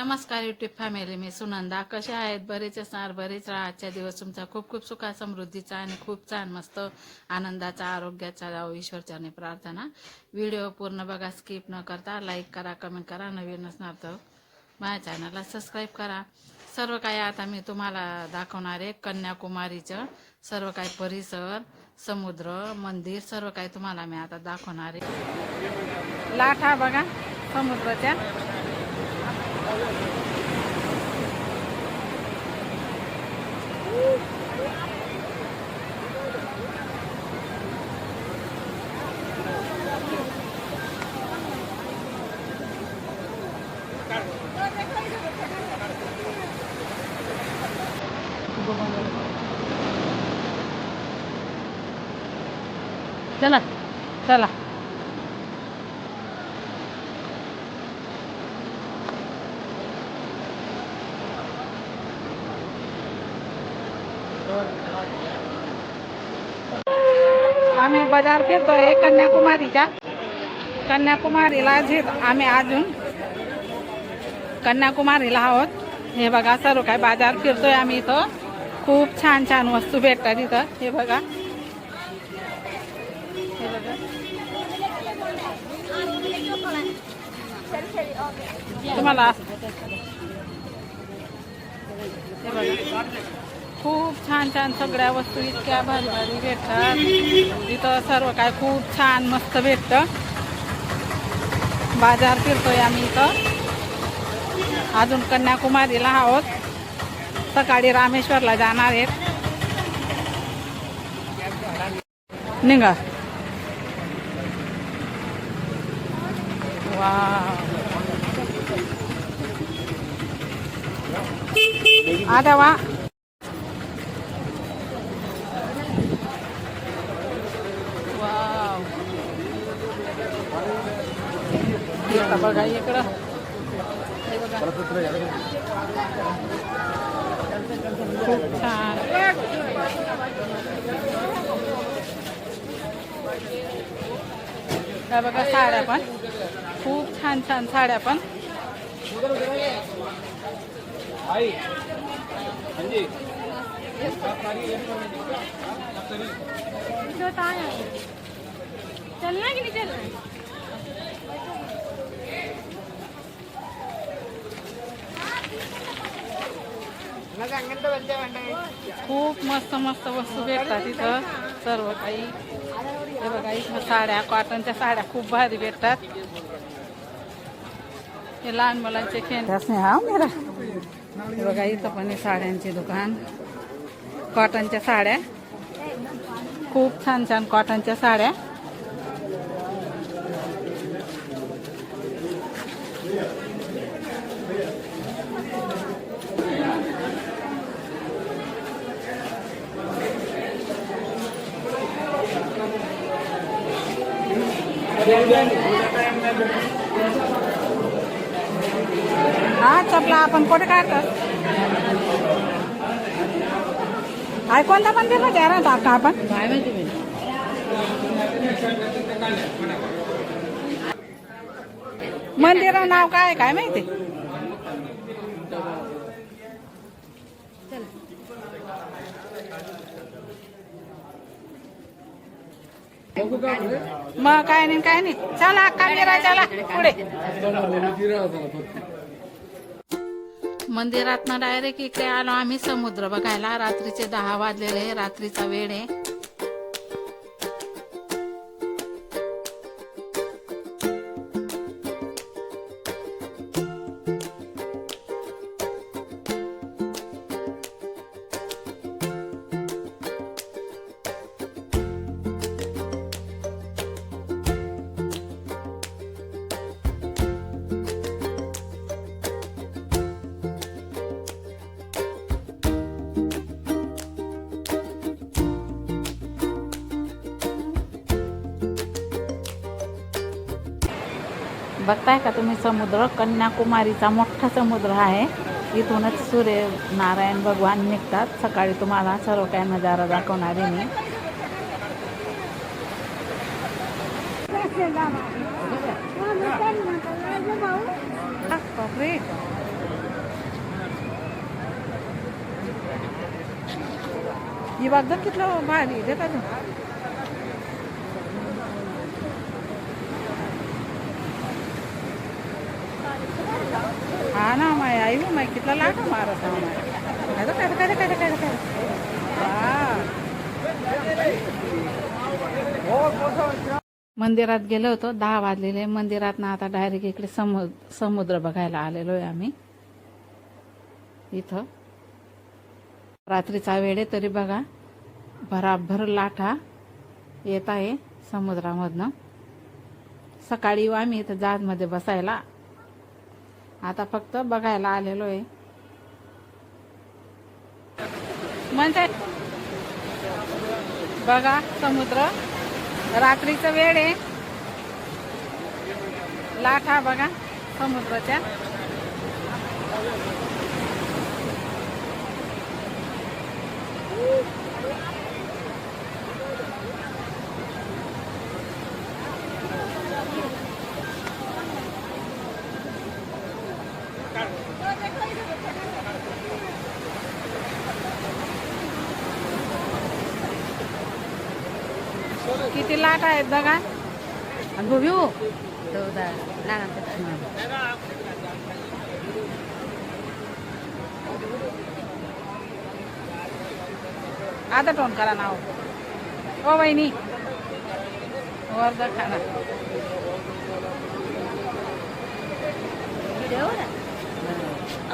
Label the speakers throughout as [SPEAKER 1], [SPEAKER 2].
[SPEAKER 1] नमस्कार YouTube family मी सुनंदा. कशा आहेत? बरेच असणार बरेच राहा. आजच्या दिवस तुमचा खूप खूप सुखा समृद्धीचा आणि खूप छान मस्त आनंदाचा आरोग्याचा राहू. ईश्वरच्याने प्रार्थना. व्हिडिओ पूर्ण बघा स्किप न करता लाईक करा कमेंट करा. नवीन असणार तर माझ्या चॅनलला सबस्क्राईब करा. सर्व काही आता मी तुम्हाला दाखवणार आहे. कन्याकुमारीचं सर्व काही परिसर समुद्र मंदिर सर्व काही तुम्हाला मी आता दाखवणार आहे. लाठा बघा समुद्राच्या. चला चला. बाजार बाजार फिरतोय कन्याकुमारीच्या. कन्याकुमारीला जे आम्ही अजून कन्याकुमारीला आहोत. हे बघा सर्व काय बाजार फिरतोय आम्ही इथं. खूप छान छान वस्तू भेटतात इथं. हे बघा. हे बघा. तुम्हाला हे बघा. खूप छान छान सगळ्या वस्तू इतक्या भारी भारी भेटतात. इथं सर्व काय खूप छान मस्त भेटतं. बाजार फिरतोय आम्ही इथं. अजून कन्याकुमारीला आहोत. सकाळी रामेश्वरला जाणार आहेत. निघा. वा. आता वा. बघा इकडं. खूप छान. काय बघा साड्या पण. खूप छान छान साड्या पण.
[SPEAKER 2] चलना कि नहीं
[SPEAKER 1] खूप मस्त मस्त वस्तू भेटतात इथं. सर्व काही. हे बघा इथं साड्या कॉटनच्या साड्या खूप भारी भेटतात. हे लहान मुलांचे खेळ. हा मेरा. हे बघा इथं पण हे साड्यांचे दुकान. कॉटनच्या साड्या. खूप छान छान कॉटनच्या साड्या. हा चपला आपण कुठे कर? आहे कोणता मंदिरमध्ये? राहतो आता आपण. मंदिराचं नाव काय आहे काय माहिती? मग काय नाही काय नाही. चला कामेरा चला. पुढे. मंदिरात ना डायरेक्ट इकडे आलो आम्ही समुद्र बघायला. रात्रीचे दहा वाजलेले रात्रीचा वेळ आहे. बघताय का तुम्ही समुद्र? कन्याकुमारीचा मोठा समुद्र आहे. इथूनच सूर्य नारायण भगवान निघतात. सकाळी तुम्हाला सर्व काय नजारा दाखवणारे मी. ही बाग कितलं भारी ना माय आई गं, माय कितला लाटा मारत हा माय अगं, काय काय मंदिरात गेलो होतो दहा वाजलेले. मंदिरात ना आता डायरेक्ट इकडे समुद्र समुद्र बघायला आलेलो आहे आम्ही. इथं. रात्रीचा वेळ आहे तरी बघा. भराभर लाटा येत आहे समुद्रामधनं. सकाळी येऊ आम्ही इथं जहाजमध्ये बसायला. आता फक्त बघायला आलेलो आहे. म्हणते बघा समुद्र. रात्रीचं वेळ आहे. लाटा बघा समुद्राच्या. किती लाट आहेत बघा. गोभी आता टोन करा नाव ओ वहिनी. वर जा खाना.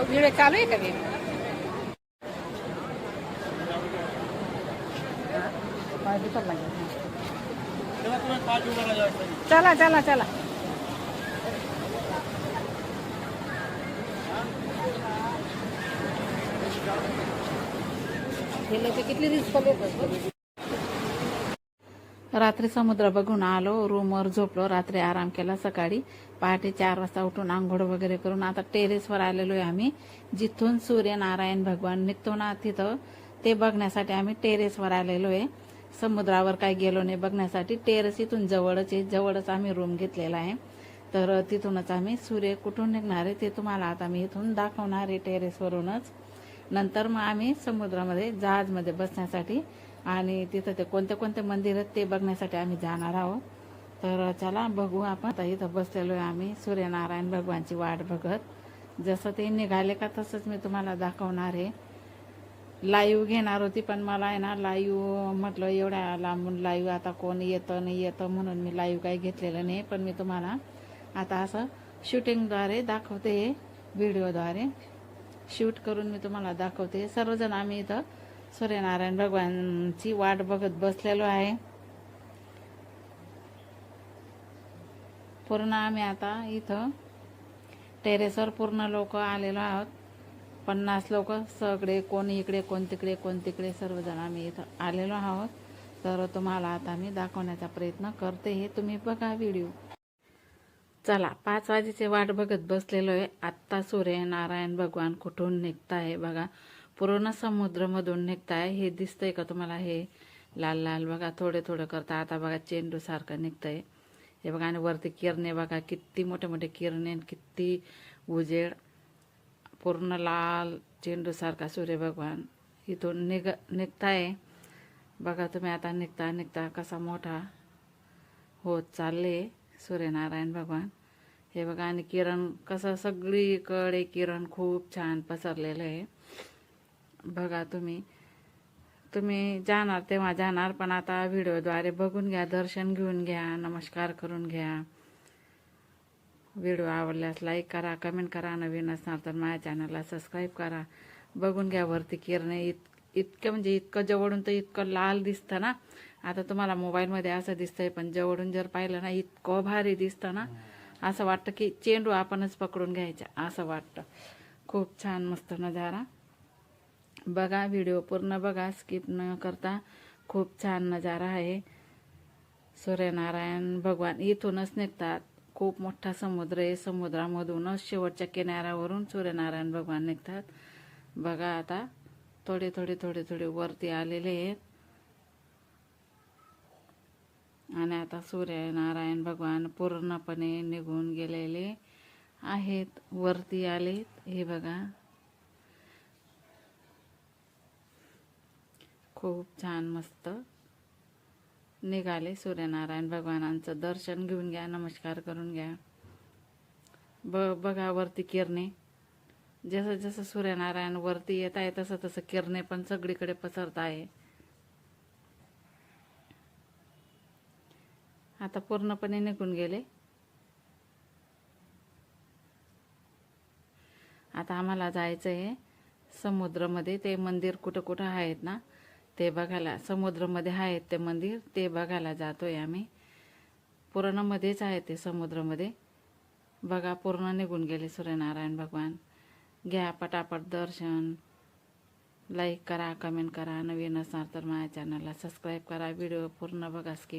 [SPEAKER 1] व्हिडिओ चालू आहे का मी चला चला चला. किती रात्री समुद्र बघून आलो रूमवर झोपलो रात्री आराम केला सकाळी. पहाटे चार वाजता उठून आंघोळ वगैरे करून आता टेरेसवर आलेलो आहे आम्ही. जिथून सूर्यनारायण भगवान निघतो ना तिथं ते बघण्यासाठी आम्ही टेरेसवर आलेलो आहे समुद्रावर काही गेलो नाही बघण्यासाठी. टेरेस इथून जवळच आहे. जवळच आम्ही रूम घेतलेला आहे. तर तिथूनच आम्ही सूर्य कुठून निघणार आहे ते तुम्हाला आता मी इथून दाखवणार आहे टेरेसवरूनच. नंतर मग आम्ही समुद्रामध्ये जहाजमध्ये बसण्यासाठी आणि तिथं ते कोणते कोणते मंदिर आहेत ते बघण्यासाठी आम्ही जाणार आहोत. तर चला बघू आपण. आता इथं बसलेलो आहे आम्ही. सूर्यनारायण भगवानची वाट बघत. जसं ते निघाले का तसंच मी तुम्हाला दाखवणार आहे. लाईव्ह घेणार होती पण मला आहे ना लाईव्ह म्हटलं एवढ्या लांबून लाईव्ह आता कोण येतं नाही येतं म्हणून मी लाईव्ह काही घेतलेलं नाही पण मी तुम्हाला आता असं शूटिंगद्वारे दाखवते व्हिडिओद्वारे. शूट करून मी तुम्हाला दाखवते. सर्वजण आम्ही इथं सूर्यनारायण भगवानची वाट बघत बसलेलो आहे. पूर्ण आम्ही आता इथं टेरेसवर पूर्ण लोक आलेलो आहोत. पन्नास लोक सगळे कोण इकडे कोण तिकडे कोण तिकडे सर्वजण आम्ही इथं आलेलो आहोत. तर तुम्हाला आता मी दाखवण्याचा प्रयत्न करते हे तुम्ही बघा व्हिडिओ. चला पाच वाजेची वाट बघत बसलेलो आहे. आत्ता सूर्यनारायण भगवान कुठून निघताय बघा. पूर्ण समुद्रमधून निघताय. हे दिसतंय का तुम्हाला? हे लाल लाल बघा. थोडे थोडे करता आता बघा चेंडू सारखं निघतंय. हे बघा आणि वरती किरणे बघा. किती मोठे मोठे किरणे आणि किती उजेड. पूर्ण लाल चेंडूसारखा सूर्य भगवान इथून निघ निघताय. बघा तुम्ही आता निघता निघता कसा मोठा होत चालले सूर्यनारायण भगवान. हे बघा आणि किरण कसं सगळीकडे किरण खूप छान पसरलेलं आहे. बघा तुम्ही. तुम्ही जाणार तेव्हा जाणार पण आता व्हिडिओद्वारे बघून घ्या दर्शन घेऊन घ्या नमस्कार करून घ्या. व्हिडिओ आवडल्यास लाईक करा कमेंट करा नवीन असणार तर माझ्या चॅनलला सबस्क्राईब करा. बघून घ्या वरती किरणे. इत इतकं म्हणजे इतकं जवळून तर इतकं लाल दिसतं ना. आता तुम्हाला मोबाईलमध्ये असं दिसतंय पण जवळून जर पाहिलं ना इतकं भारी दिसतं ना. असं वाटतं की चेंडू आपणच पकडून घ्यायचा असं वाटतं. खूप छान मस्त नजारा. बघा व्हिडिओ पूर्ण बघा स्किप न करता. खूप छान नजारा आहे. सूर्यनारायण भगवान इथूनच निघतात. खूप मोठा समुद्र आहे. समुद्रामधूनच शेवटच्या किनाऱ्यावरून सूर्यनारायण भगवान निघतात. बघा आता थोडे थोडे थोडे थोडे वरती आलेले आहेत. आणि आता सूर्यनारायण भगवान पूर्णपणे निघून गेलेले आहेत. वरती आलेत. हे बघा. खूप छान मस्त. निघाले सूर्यनारायण भगवानांचं दर्शन घेऊन घ्या नमस्कार करून घ्या. ब बघा वरती किरणे. जसं जसं सूर्यनारायण वरती येत आहे तसं तसं किरणे पण सगळीकडे पसरत आहे. आता पूर्णपणे निघून गेले. आता आम्हाला जायचं आहे समुद्रामध्ये. ते मंदिर कुठं कुठं आहेत ना? ते बघायला समुद्रामध्ये आहेत ते मंदिर ते बघायला जातोय आम्ही. पुराणामध्येच आहे ते समुद्रामध्ये. बघा पूर्ण निघून गेले सूर्यनारायण भगवान. घ्या पटापट दर्शन. लाईक करा कमेंट करा. नवीन असणार तर माझ्या चॅनलला सबस्क्राईब करा. व्हिडिओ पूर्ण बघा स्किप